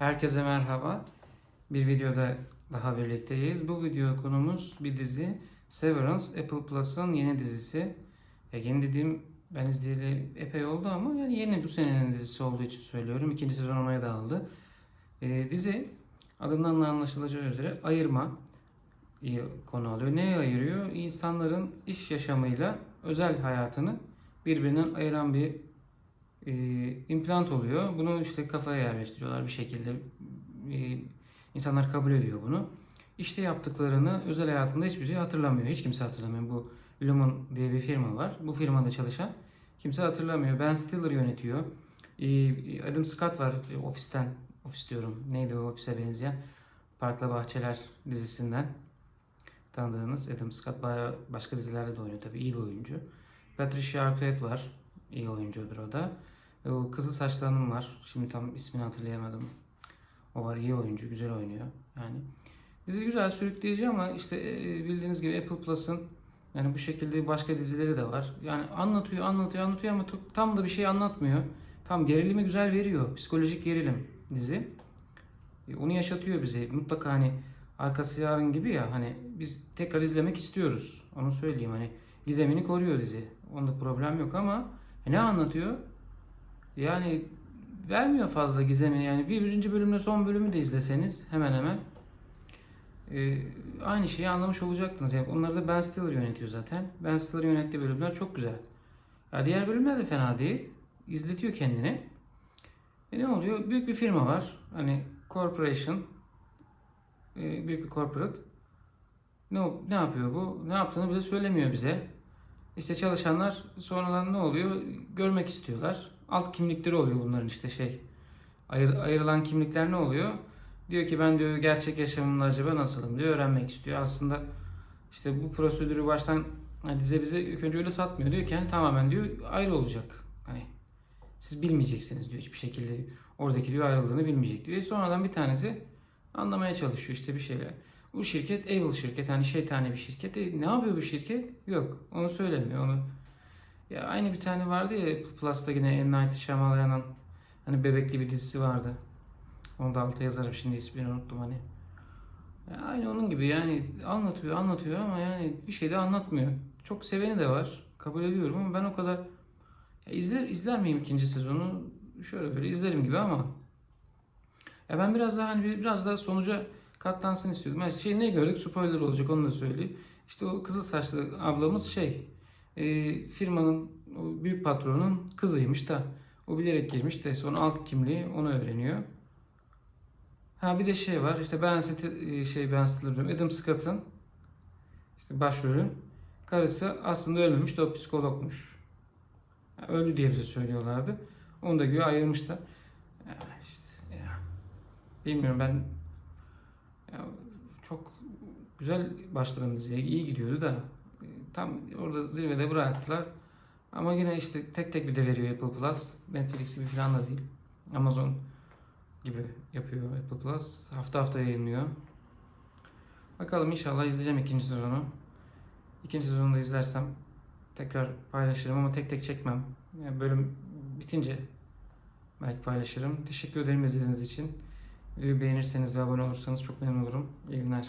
Herkese merhaba. Bir videoda daha birlikteyiz. Bu video konumuz bir dizi. Severance, Apple Plus'ın yeni dizisi. Ya yeni dediğim ben izleyeli epey oldu ama yani yeni bu senenin dizisi olduğu için söylüyorum. İkinci sezon onaya dağıldı. Ee, dizi adından da anlaşılacağı üzere ayırma konu alıyor. Neye ayırıyor? İnsanların iş yaşamıyla özel hayatını birbirinden ayıran bir e, implant oluyor. Bunu işte kafaya yerleştiriyorlar bir şekilde. E, insanlar kabul ediyor bunu. İşte yaptıklarını özel hayatında hiçbir şey hatırlamıyor. Hiç kimse hatırlamıyor. Bu Lumen diye bir firma var. Bu firmada çalışan kimse hatırlamıyor. Ben Stiller yönetiyor. E, Adam Scott var e, ofisten. Ofis diyorum. Neydi o ofise benzeyen? Parkla Bahçeler dizisinden tanıdığınız Adam Scott bayağı başka dizilerde de oynuyor tabii iyi bir oyuncu. Patricia Arquette var. İyi oyuncudur o da. Ve O kızıl saçlı hanım var. Şimdi tam ismini hatırlayamadım. O var iyi oyuncu, güzel oynuyor. Yani dizi güzel, sürükleyici ama işte e, bildiğiniz gibi Apple Plus'ın yani bu şekilde başka dizileri de var. Yani anlatıyor, anlatıyor, anlatıyor ama tam da bir şey anlatmıyor. Tam gerilimi güzel veriyor. Psikolojik gerilim dizi. E, Onu yaşatıyor bize. Mutlaka hani arkası yarın gibi ya hani biz tekrar izlemek istiyoruz. Onu söyleyeyim hani gizemini koruyor dizi. Onda problem yok ama e, ne anlatıyor? Yani vermiyor fazla gizemi yani bir birinci bölümle son bölümü de izleseniz hemen hemen e, aynı şeyi anlamış olacaktınız. Yani onları da Ben Stiller yönetiyor zaten. Ben Stiller yönettiği bölümler çok güzel. Ya diğer bölümler de fena değil. İzletiyor kendini. E ne oluyor? Büyük bir firma var. Hani corporation e, büyük bir corporate. Ne, ne yapıyor bu? Ne yaptığını bile söylemiyor bize. İşte çalışanlar sonradan ne oluyor? Görmek istiyorlar. Alt kimlikleri oluyor bunların işte şey. Ayır, ayrılan kimlikler ne oluyor? Diyor ki ben diyor gerçek yaşamımda acaba nasılım diyor öğrenmek istiyor. Aslında işte bu prosedürü baştan hani dize bize ilk önce öyle satmıyor. Diyor ki hani tamamen diyor ayrı olacak. Hani siz bilmeyeceksiniz diyor hiçbir şekilde. Oradaki diyor ayrıldığını bilmeyecek diyor. E sonradan bir tanesi anlamaya çalışıyor işte bir şeyler. Bu şirket evil şirket hani şeytani bir şirket. E, ne yapıyor bu şirket? Yok. Onu söylemiyor. Onu ya aynı bir tane vardı ya Plus'ta yine M. Night Shyamalan'ın hani bebekli bir dizisi vardı. Onu da alta yazarım şimdi ismini unuttum hani. Ya aynı onun gibi yani anlatıyor anlatıyor ama yani bir şey de anlatmıyor. Çok seveni de var. Kabul ediyorum ama ben o kadar ya izler izler miyim ikinci sezonu? Şöyle böyle izlerim gibi ama ya ben biraz daha hani bir- biraz daha sonuca katlansın istiyordum. Yani şey ne gördük? Spoiler olacak onu da söyleyeyim. İşte o kızıl saçlı ablamız şey e, firmanın büyük patronun kızıymış da o bilerek girmiş de sonra alt kimliği onu öğreniyor. Ha bir de şey var işte Ben Stiller, şey Ben Stiller diyorum Adam Scott'ın işte başrolün karısı aslında ölmemiş de o psikologmuş. Ya öldü diye bize söylüyorlardı. Onu da güya ayırmışlar. Ya işte ya. Bilmiyorum ben ya çok güzel başladım iyi gidiyordu da tam orada zirvede bıraktılar. Ama yine işte tek tek bir de veriyor Apple Plus. Netflix gibi falan da değil. Amazon gibi yapıyor Apple Plus. Hafta hafta yayınlıyor. Bakalım inşallah izleyeceğim ikinci sezonu. İkinci sezonu da izlersem tekrar paylaşırım ama tek tek çekmem. Yani bölüm bitince belki paylaşırım. Teşekkür ederim izlediğiniz için. Videoyu beğenirseniz ve abone olursanız çok memnun olurum. İyi günler.